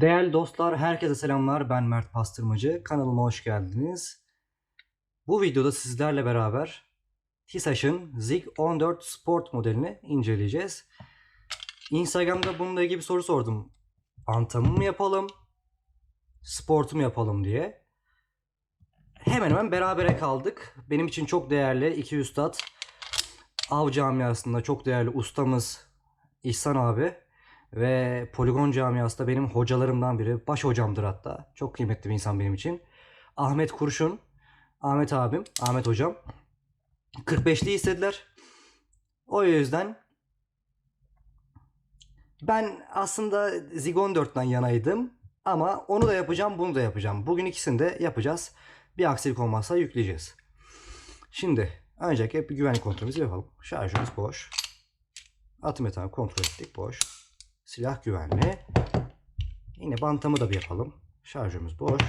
Değerli dostlar, herkese selamlar. Ben Mert Pastırmacı. Kanalıma hoş geldiniz. Bu videoda sizlerle beraber TİSAŞ'ın ZIG 14 Sport modelini inceleyeceğiz. Instagram'da bununla ilgili bir soru sordum. Antamı mı yapalım, sportu mu yapalım diye. Hemen hemen berabere kaldık. Benim için çok değerli iki üstad. Av camiasında çok değerli ustamız İhsan abi ve Poligon camiası da benim hocalarımdan biri. Baş hocamdır hatta. Çok kıymetli bir insan benim için. Ahmet Kurşun. Ahmet abim. Ahmet hocam. 45'li istediler. O yüzden ben aslında Zigon 4'ten yanaydım. Ama onu da yapacağım, bunu da yapacağım. Bugün ikisini de yapacağız. Bir aksilik olmazsa yükleyeceğiz. Şimdi öncelikle bir güvenlik kontrolümüzü yapalım. Şarjımız boş. Atım yatağını kontrol ettik. Boş. Silah güvenli. Yine bantamı da bir yapalım. Şarjımız boş.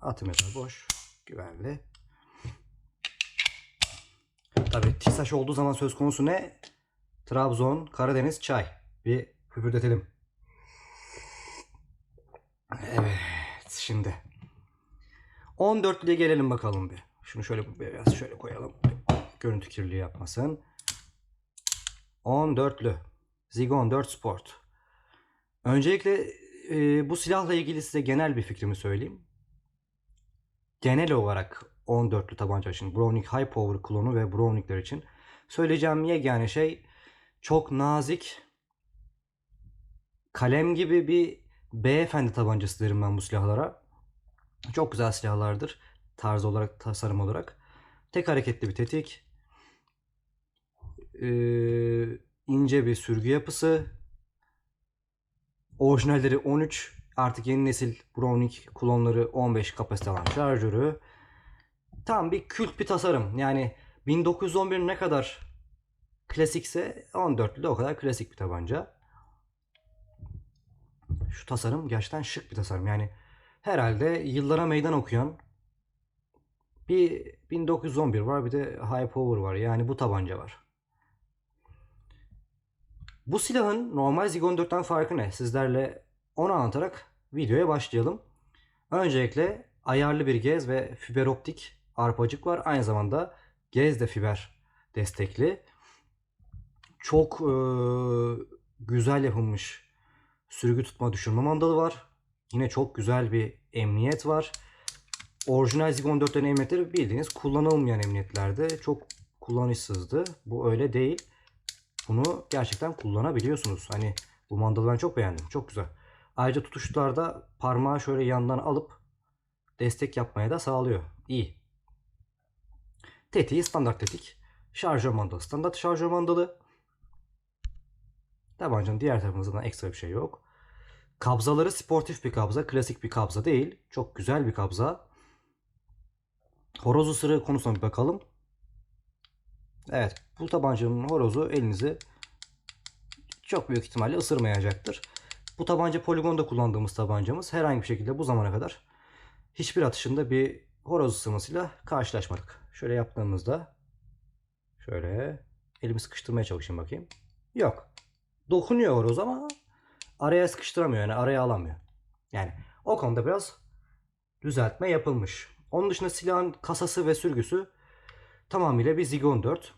Atım yatağı boş. Güvenli. Tabi TİSAŞ olduğu zaman söz konusu ne? Trabzon, Karadeniz, çay. Bir hüpürdetelim. Evet şimdi. 14'lüye gelelim bakalım bir. Şunu şöyle biraz şöyle koyalım. Görüntü kirliliği yapmasın. 14'lü. Zigon 4 Sport. Öncelikle e, bu silahla ilgili size genel bir fikrimi söyleyeyim. Genel olarak 14'lü tabanca için Browning High Power klonu ve Browning'ler için söyleyeceğim yegane şey çok nazik kalem gibi bir beyefendi tabancası derim ben bu silahlara. Çok güzel silahlardır. Tarz olarak, tasarım olarak. Tek hareketli bir tetik. Ee, ince bir sürgü yapısı. Orijinalleri 13. Artık yeni nesil Browning klonları 15 kapasite alan şarjörü. Tam bir kült bir tasarım. Yani 1911 ne kadar klasikse 14'lü de o kadar klasik bir tabanca. Şu tasarım gerçekten şık bir tasarım. Yani herhalde yıllara meydan okuyan bir 1911 var bir de High Power var. Yani bu tabanca var. Bu silahın normal Zigon 4'ten farkı ne? Sizlerle onu anlatarak videoya başlayalım. Öncelikle ayarlı bir gez ve fiber optik arpacık var. Aynı zamanda gez de fiber destekli. Çok e, güzel yapılmış sürgü tutma düşürme mandalı var. Yine çok güzel bir emniyet var. Orijinal Zigon 4'lerin emniyetleri bildiğiniz kullanılmayan emniyetlerde çok kullanışsızdı. Bu öyle değil. Bunu gerçekten kullanabiliyorsunuz. Hani bu mandalı çok beğendim. Çok güzel. Ayrıca tutuşlarda parmağı şöyle yandan alıp destek yapmaya da sağlıyor. İyi. Tetiği standart tetik. Şarjör mandalı standart şarjör mandalı. Tabancanın diğer tarafında da ekstra bir şey yok. Kabzaları sportif bir kabza. Klasik bir kabza değil. Çok güzel bir kabza. Horoz ısırığı konusuna bir bakalım. Evet bu tabancanın horozu elinizi çok büyük ihtimalle ısırmayacaktır. Bu tabanca poligonda kullandığımız tabancamız. Herhangi bir şekilde bu zamana kadar hiçbir atışında bir horoz ısırmasıyla karşılaşmadık. Şöyle yaptığımızda şöyle elimi sıkıştırmaya çalışayım bakayım. Yok. Dokunuyor horoz ama araya sıkıştıramıyor yani araya alamıyor. Yani o konuda biraz düzeltme yapılmış. Onun dışında silahın kasası ve sürgüsü tamamıyla bir Zigon 4.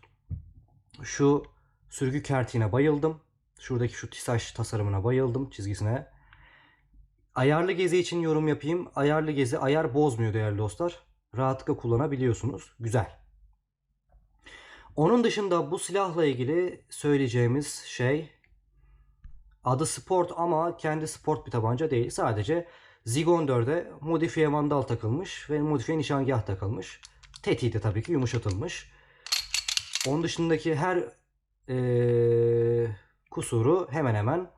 Şu sürgü kertiğine bayıldım. Şuradaki şu TİSAŞ tasarımına bayıldım çizgisine. Ayarlı gezi için yorum yapayım. Ayarlı gezi ayar bozmuyor değerli dostlar. Rahatlıkla kullanabiliyorsunuz. Güzel. Onun dışında bu silahla ilgili söyleyeceğimiz şey adı sport ama kendi sport bir tabanca değil. Sadece Zigon 4'e modifiye mandal takılmış ve modifiye nişangah takılmış. Tetiği de tabii ki yumuşatılmış. Onun dışındaki her ee, kusuru hemen hemen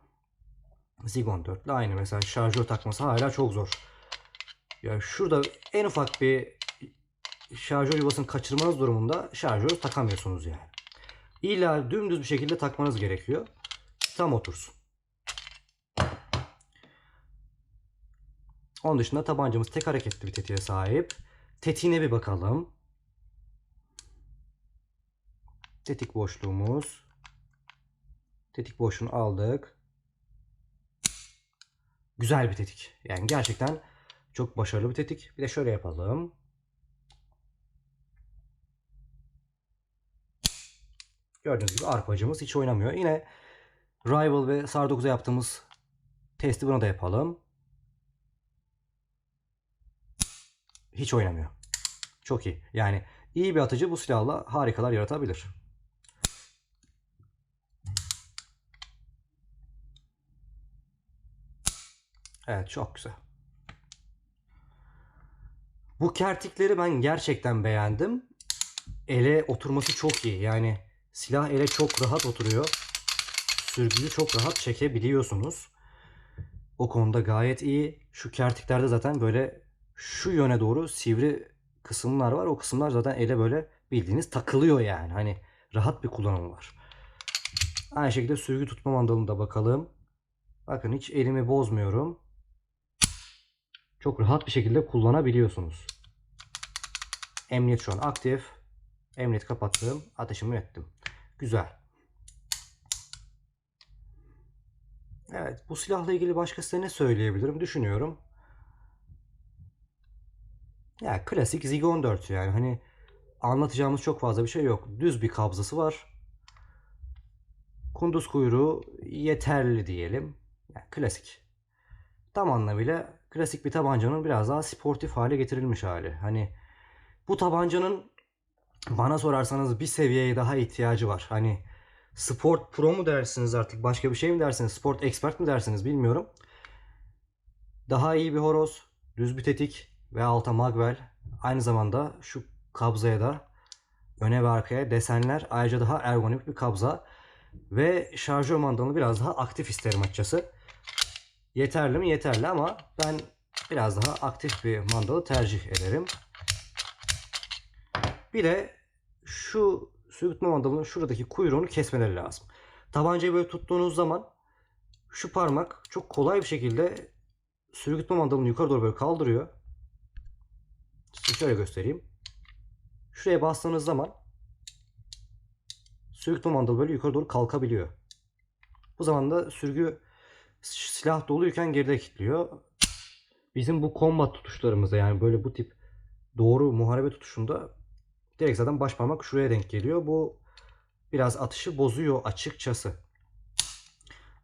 Zigon 4 ile aynı. Mesela şarjör takması hala çok zor. Ya şurada en ufak bir şarjör yuvasını kaçırmanız durumunda şarjör takamıyorsunuz yani. İlla dümdüz bir şekilde takmanız gerekiyor. Tam otursun. Onun dışında tabancamız tek hareketli bir tetiğe sahip. Tetiğine bir bakalım. Tetik boşluğumuz. Tetik boşluğunu aldık. güzel bir tetik. Yani gerçekten çok başarılı bir tetik. Bir de şöyle yapalım. Gördüğünüz gibi arpacımız hiç oynamıyor. Yine Rival ve SAR 9'a yaptığımız testi buna da yapalım. Hiç oynamıyor. Çok iyi. Yani iyi bir atıcı bu silahla harikalar yaratabilir. Evet çok güzel. Bu kertikleri ben gerçekten beğendim. Ele oturması çok iyi. Yani silah ele çok rahat oturuyor. Sürgüyü çok rahat çekebiliyorsunuz. O konuda gayet iyi. Şu kertiklerde zaten böyle şu yöne doğru sivri kısımlar var. O kısımlar zaten ele böyle bildiğiniz takılıyor yani. Hani rahat bir kullanımı var. Aynı şekilde sürgü tutma mandalına da bakalım. Bakın hiç elimi bozmuyorum. Çok rahat bir şekilde kullanabiliyorsunuz. Emniyet şu an aktif. Emniyet kapattım. Ateşimi ettim. Güzel. Evet bu silahla ilgili başka size ne söyleyebilirim düşünüyorum. Ya klasik Zig 14 yani hani anlatacağımız çok fazla bir şey yok. Düz bir kabzası var. Kunduz kuyruğu yeterli diyelim. Yani klasik. Tam anlamıyla klasik bir tabancanın biraz daha sportif hale getirilmiş hali. Hani bu tabancanın bana sorarsanız bir seviyeye daha ihtiyacı var. Hani Sport Pro mu dersiniz artık başka bir şey mi dersiniz? Sport Expert mi dersiniz bilmiyorum. Daha iyi bir horoz, düz bir tetik ve alta magwell. Aynı zamanda şu kabzaya da öne ve arkaya desenler. Ayrıca daha ergonomik bir kabza. Ve şarjör mandalını biraz daha aktif isterim açıkçası. Yeterli mi? Yeterli ama ben biraz daha aktif bir mandalı tercih ederim. Bir de şu sürtme mandalının şuradaki kuyruğunu kesmeleri lazım. Tabancayı böyle tuttuğunuz zaman şu parmak çok kolay bir şekilde sürgütme mandalını yukarı doğru böyle kaldırıyor. Size şöyle göstereyim. Şuraya bastığınız zaman sürgütme mandalı böyle yukarı doğru kalkabiliyor. Bu zaman da sürgü silah doluyken geride kilitliyor. Bizim bu combat tutuşlarımızda yani böyle bu tip doğru muharebe tutuşunda direkt zaten baş parmak şuraya denk geliyor. Bu biraz atışı bozuyor açıkçası.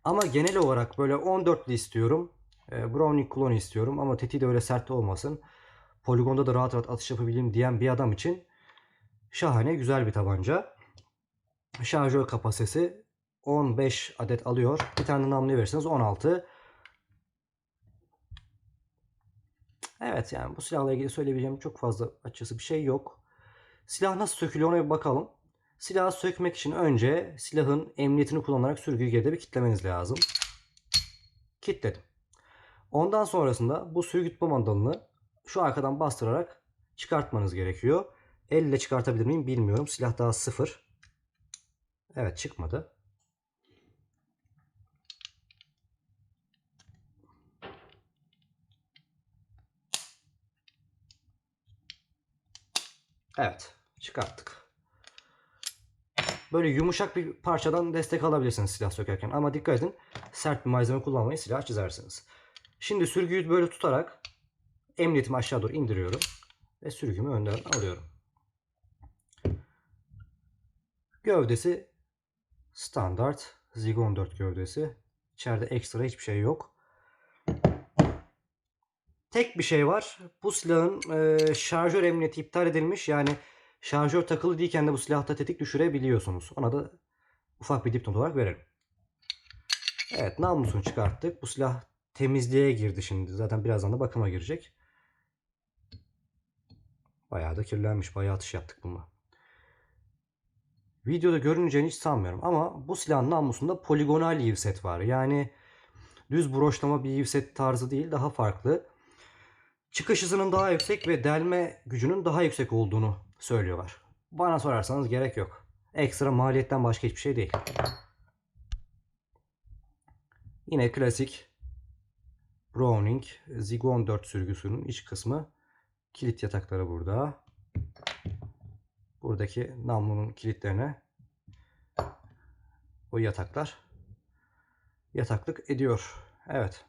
Ama genel olarak böyle 14'lü istiyorum. E, Browning klonu istiyorum ama tetiği de öyle sert olmasın. Poligonda da rahat rahat atış yapabileyim diyen bir adam için şahane güzel bir tabanca. Şarjör kapasitesi 15 adet alıyor. Bir tane namluya verirseniz 16. Evet yani bu silahla ilgili söyleyebileceğim çok fazla açıkçası bir şey yok. Silah nasıl sökülüyor ona bir bakalım. Silahı sökmek için önce silahın emniyetini kullanarak sürgüyü geride bir kitlemeniz lazım. Kitledim. Ondan sonrasında bu sürgütme mandalını şu arkadan bastırarak çıkartmanız gerekiyor. Elle çıkartabilir miyim bilmiyorum. Silah daha sıfır. Evet çıkmadı. Evet çıkarttık. Böyle yumuşak bir parçadan destek alabilirsiniz silah sökerken. Ama dikkat edin sert bir malzeme kullanmayı silah çizersiniz. Şimdi sürgüyü böyle tutarak emniyetimi aşağı doğru indiriyorum. Ve sürgümü önden alıyorum. Gövdesi standart Zig 14 gövdesi. İçeride ekstra hiçbir şey yok. Tek bir şey var. Bu silahın e, şarjör emniyeti iptal edilmiş. Yani şarjör takılı değilken de bu silahta tetik düşürebiliyorsunuz. Ona da ufak bir dipnot olarak verelim. Evet namlusunu çıkarttık. Bu silah temizliğe girdi şimdi. Zaten birazdan da bakıma girecek. Bayağı da kirlenmiş. Bayağı atış yaptık bununla. Videoda görüneceğini hiç sanmıyorum. Ama bu silahın namlusunda poligonal yivset var. Yani düz broşlama bir yivset tarzı değil. Daha farklı. Çıkış hızının daha yüksek ve delme gücünün daha yüksek olduğunu söylüyorlar. Bana sorarsanız gerek yok. Ekstra maliyetten başka hiçbir şey değil. Yine klasik Browning Zig 14 sürgüsünün iç kısmı. Kilit yatakları burada. Buradaki namlunun kilitlerine o yataklar yataklık ediyor. Evet.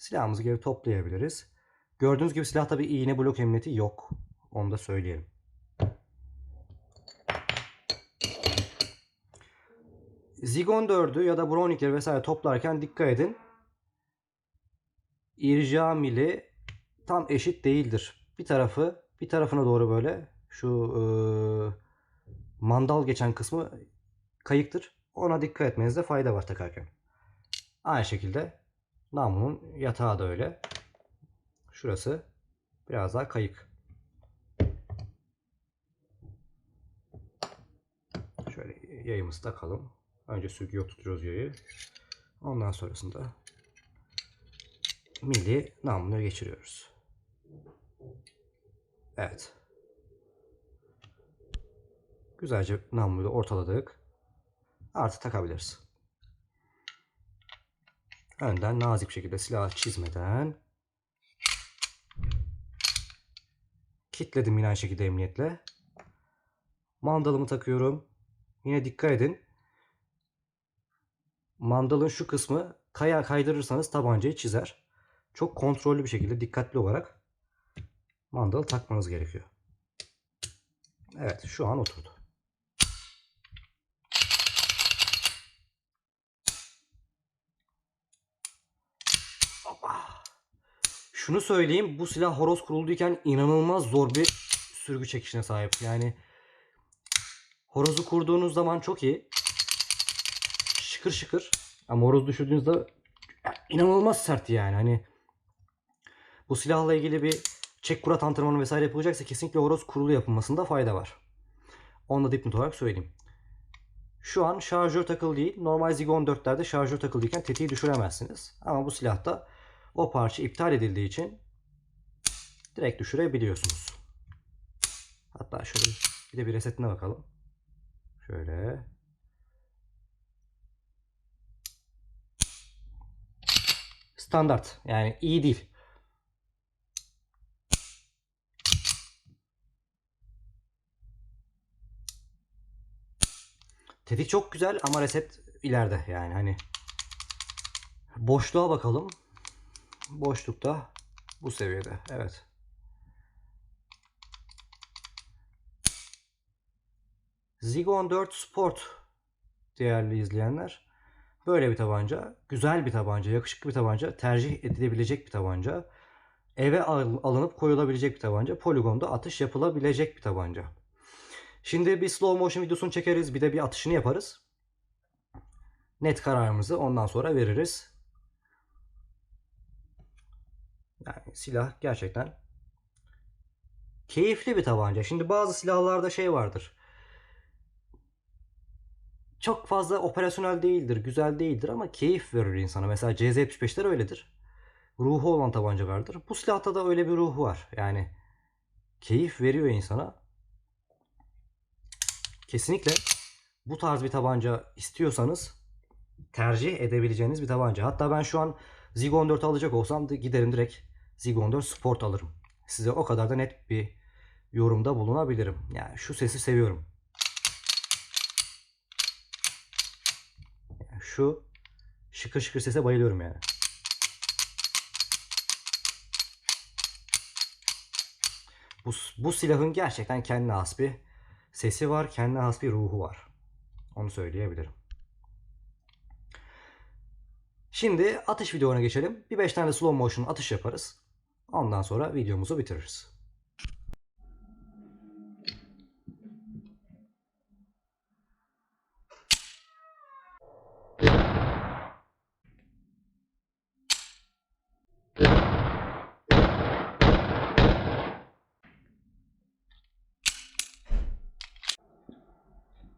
Silahımızı geri toplayabiliriz. Gördüğünüz gibi silahta bir iğne blok emniyeti yok. Onu da söyleyelim. Zigon 4'ü ya da Brownik'leri vesaire toplarken dikkat edin. İrca mili tam eşit değildir. Bir tarafı bir tarafına doğru böyle şu eee, mandal geçen kısmı kayıktır. Ona dikkat etmenizde fayda var takarken. Aynı şekilde namlunun yatağı da öyle. Şurası biraz daha kayık. Şöyle yayımızı takalım. Önce sürgüye oturtuyoruz yayı. Ondan sonrasında milli namluya geçiriyoruz. Evet. Güzelce namluyu ortaladık. Artık takabiliriz. Önden nazik bir şekilde silahı çizmeden kilitledim yine aynı şekilde emniyetle. Mandalımı takıyorum. Yine dikkat edin. Mandalın şu kısmı kaya kaydırırsanız tabancayı çizer. Çok kontrollü bir şekilde dikkatli olarak mandalı takmanız gerekiyor. Evet şu an oturdu. Şunu söyleyeyim bu silah horoz kurulduyken inanılmaz zor bir sürgü çekişine sahip. Yani horozu kurduğunuz zaman çok iyi. Şıkır şıkır. Ama horoz düşürdüğünüzde inanılmaz sert yani. Hani bu silahla ilgili bir çek kurat antrenmanı vesaire yapılacaksa kesinlikle horoz kurulu yapılmasında fayda var. Onu da dipnot olarak söyleyeyim. Şu an şarjör takılı değil. Normal Zigon 4'lerde şarjör takılıyken tetiği düşüremezsiniz. Ama bu silahta o parça iptal edildiği için direkt düşürebiliyorsunuz. Hatta şöyle bir de bir resetine bakalım. Şöyle. Standart. Yani iyi değil. Tetik çok güzel ama reset ileride yani hani boşluğa bakalım. Boşlukta bu seviyede. Evet. Zigon 4 Sport değerli izleyenler. Böyle bir tabanca. Güzel bir tabanca. Yakışıklı bir tabanca. Tercih edilebilecek bir tabanca. Eve al- alınıp koyulabilecek bir tabanca. Poligonda atış yapılabilecek bir tabanca. Şimdi bir slow motion videosunu çekeriz. Bir de bir atışını yaparız. Net kararımızı ondan sonra veririz. Yani silah gerçekten keyifli bir tabanca. Şimdi bazı silahlarda şey vardır. Çok fazla operasyonel değildir, güzel değildir ama keyif verir insana. Mesela CZ75'ler öyledir. Ruhu olan tabancalardır. Bu silahta da öyle bir ruhu var. Yani keyif veriyor insana. Kesinlikle bu tarz bir tabanca istiyorsanız tercih edebileceğiniz bir tabanca. Hatta ben şu an Zigon 4 alacak olsam giderim direkt Zigon 4 Sport alırım. Size o kadar da net bir yorumda bulunabilirim. Yani şu sesi seviyorum. Şu şıkır şıkır sese bayılıyorum yani. Bu, bu silahın gerçekten kendine has bir sesi var, kendine has bir ruhu var. Onu söyleyebilirim. Şimdi atış videolarına geçelim. Bir 5 tane slow motion atış yaparız. Ondan sonra videomuzu bitiririz.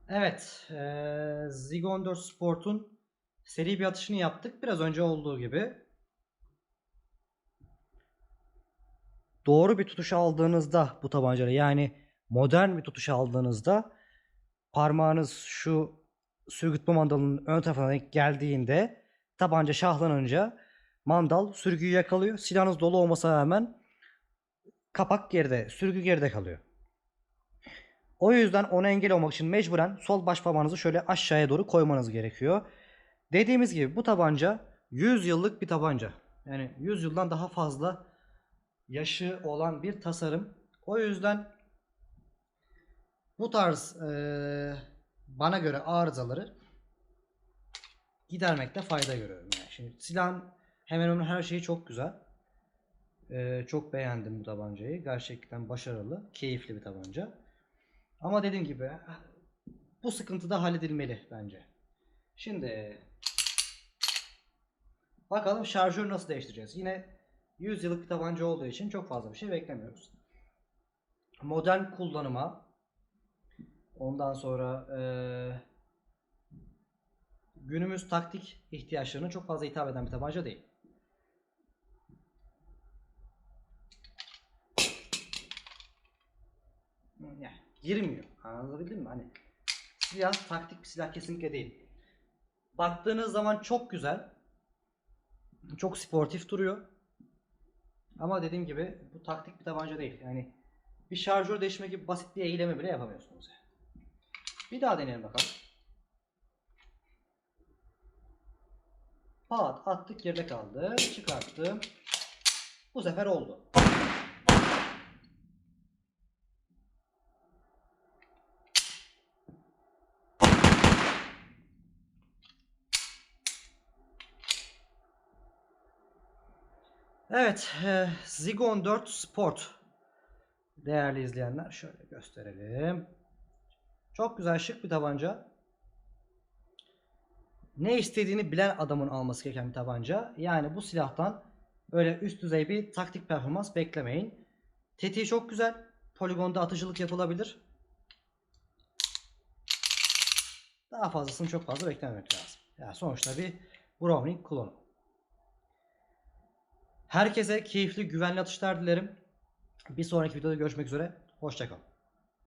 Evet, eee Zigon 4 Sport'un seri bir atışını yaptık. Biraz önce olduğu gibi. Doğru bir tutuş aldığınızda bu tabancayla yani modern bir tutuş aldığınızda parmağınız şu sürgütme mandalının ön tarafına geldiğinde tabanca şahlanınca mandal sürgüyü yakalıyor. Silahınız dolu olmasına rağmen kapak geride, sürgü geride kalıyor. O yüzden ona engel olmak için mecburen sol baş parmağınızı şöyle aşağıya doğru koymanız gerekiyor. Dediğimiz gibi bu tabanca 100 yıllık bir tabanca. Yani 100 yıldan daha fazla yaşı olan bir tasarım. O yüzden bu tarz eee, bana göre arızaları gidermekte fayda görüyorum. Yani şimdi silahın hemen hemen her şeyi çok güzel. Eee, çok beğendim bu tabancayı. Gerçekten başarılı, keyifli bir tabanca. Ama dediğim gibi bu sıkıntı da halledilmeli bence. Şimdi bakalım şarjörü nasıl değiştireceğiz. Yine 100 yıllık bir tabanca olduğu için çok fazla bir şey beklemiyoruz. Modern kullanıma ondan sonra eee, günümüz taktik ihtiyaçlarına çok fazla hitap eden bir tabanca değil. Yani girmiyor. Anlatabildim mi? Hani silah taktik bir silah kesinlikle değil. Baktığınız zaman çok güzel. Çok sportif duruyor. Ama dediğim gibi bu taktik bir tabanca değil. Yani bir şarjör değiştirme gibi basit bir eylemi bile yapamıyorsunuz. Bir daha deneyelim bakalım. Pat attık yerde kaldı. Çıkarttım. Bu sefer oldu. Evet, e, Zigon 4 Sport. Değerli izleyenler şöyle gösterelim. Çok güzel şık bir tabanca. Ne istediğini bilen adamın alması gereken bir tabanca. Yani bu silahtan öyle üst düzey bir taktik performans beklemeyin. Tetiği çok güzel. Poligonda atıcılık yapılabilir. Daha fazlasını çok fazla beklememek lazım. Yani sonuçta bir Browning klonu. Herkese keyifli, güvenli atışlar dilerim. Bir sonraki videoda görüşmek üzere. Hoşçakalın.